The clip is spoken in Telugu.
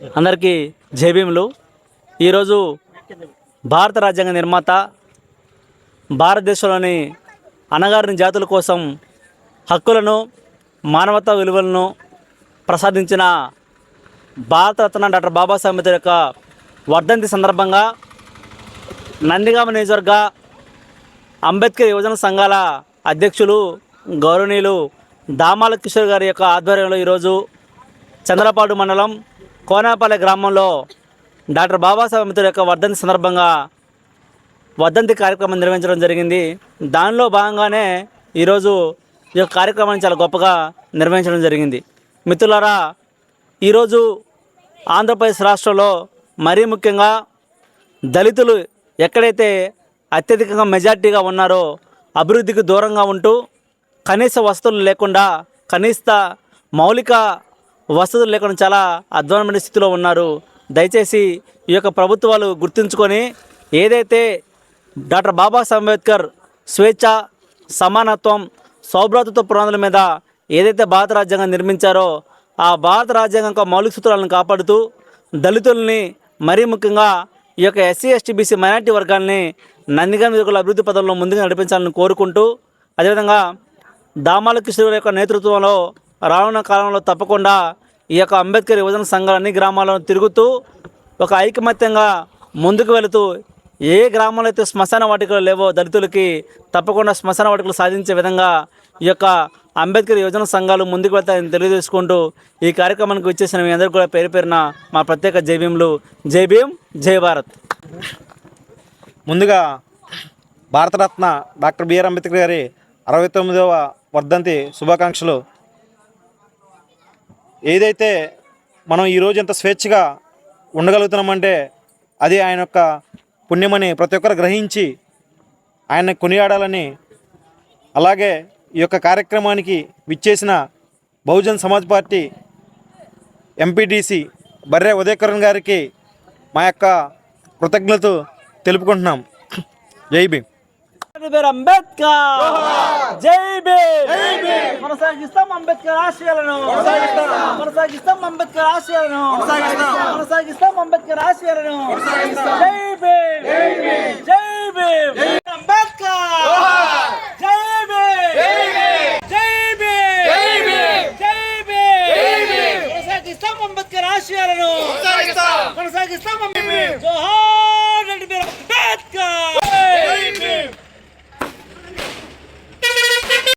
అందరికీ జైభీములు ఈరోజు భారత రాజ్యాంగ నిర్మాత భారతదేశంలోని అణగారిన జాతుల కోసం హక్కులను మానవతా విలువలను ప్రసాదించిన భారతరత్న డాక్టర్ బాబాసాహెబ్ అంబేద్కర్ యొక్క వర్ధంతి సందర్భంగా నందిగామ నియోజకవర్గ అంబేద్కర్ యువజన సంఘాల అధ్యక్షులు గౌరవనీయులు దామాల కిషోర్ గారి యొక్క ఆధ్వర్యంలో ఈరోజు చంద్రపాడు మండలం కోనాపల్లి గ్రామంలో డాక్టర్ బాబాసాహెబ్ అంబేద్కర్ యొక్క వర్ధంతి సందర్భంగా వర్ధంతి కార్యక్రమం నిర్వహించడం జరిగింది. దానిలో భాగంగానే ఈరోజు ఈ యొక్క కార్యక్రమాన్ని చాలా గొప్పగా నిర్వహించడం జరిగింది. మిత్రులారా ఈరోజు ఆంధ్రప్రదేశ్ రాష్ట్రంలో మరీ ముఖ్యంగా దళితులు ఎక్కడైతే అత్యధికంగా మెజార్టీగా ఉన్నారో అభివృద్ధికి దూరంగా ఉంటూ కనీస వసతులు లేకుండా కనీస మౌలిక వసతులు లేకుండా చాలా అధ్వానమైన స్థితిలో ఉన్నారు. దయచేసి ఈ యొక్క ప్రభుత్వాలు గుర్తుంచుకొని ఏదైతే డాక్టర్ బాబాసాహెబ్ అంబేద్కర్ స్వేచ్ఛ సమానత్వం సౌభ్రాతృత్వ పురాణాల మీద ఏదైతే భారత రాజ్యాంగం నిర్మించారో ఆ భారత రాజ్యాంగం యొక్క మౌలిక సూత్రాలను కాపాడుతూ దళితుల్ని మరీ ముఖ్యంగా ఈ యొక్క ఎస్సీ ఎస్టీ బీసీ మైనార్టీ వర్గాల్ని నందిగామ నియోజకవర్గ అభివృద్ధి పదంలో ముందుగా నడిపించాలని కోరుకుంటూ అదేవిధంగా దామాల కిషోర్ యొక్క నేతృత్వంలో రానున్న కాలంలో తప్పకుండా ఈ యొక్క అంబేద్కర్ యువజన సంఘాలు అన్ని గ్రామాలను తిరుగుతూ ఒక ఐకమత్యంగా ముందుకు వెళుతూ ఏ గ్రామంలో అయితే శ్మశాన వాటికలు లేవో దళితులకి తప్పకుండా శ్మశాన వాటికలు సాధించే విధంగా ఈ యొక్క అంబేద్కర్ యువజన సంఘాలు ముందుకు వెళ్తాయని తెలియజేసుకుంటూ ఈ కార్యక్రమానికి వచ్చేసిన మీ అందరూ కూడా పేరు పేరున మా ప్రత్యేక జై భీములు. జై భీం జై భారత్. ముందుగా భారతరత్న డాక్టర్ బిఆర్ అంబేద్కర్ గారి అరవై తొమ్మిదవ వర్ధంతి శుభాకాంక్షలు ఏదైతే మనం ఈరోజు ఇంత స్వేచ్ఛగా ఉండగలుగుతున్నామంటే అది ఆయన యొక్క పుణ్యమని ప్రతి ఒక్కరు గ్రహించి ఆయన కొనియాడాలని అలాగే ఈ యొక్క కార్యక్రమానికి విచ్చేసిన బహుజన్ సమాజ్ పార్టీ ఎంపీటీసీ బర్రె ఉదయకరణ్ గారికి మా యొక్క కృతజ్ఞతలు తెలుపుకుంటున్నాం. జై భీమ్. డాక్టర్ అంబేద్కర్ జై భీమ్ కొనసాగిస్తాం అంబేద్కర్ ఆశయాలను కొనసాగిస్తాం అంబేద్కర్ ఆశయాలను కొనసాగిస్తాం అంబేద్కర్ ఆశయాలను జై భీమ్ జై భీమ్ అంబేద్కర్ జై భీమ్ జై భీమ్ జై భీమ్ కొనసాగిస్తాం అంబేద్కర్ ఆశయాలను కొనసాగిస్తాం అంబేద్కర్ జోహార్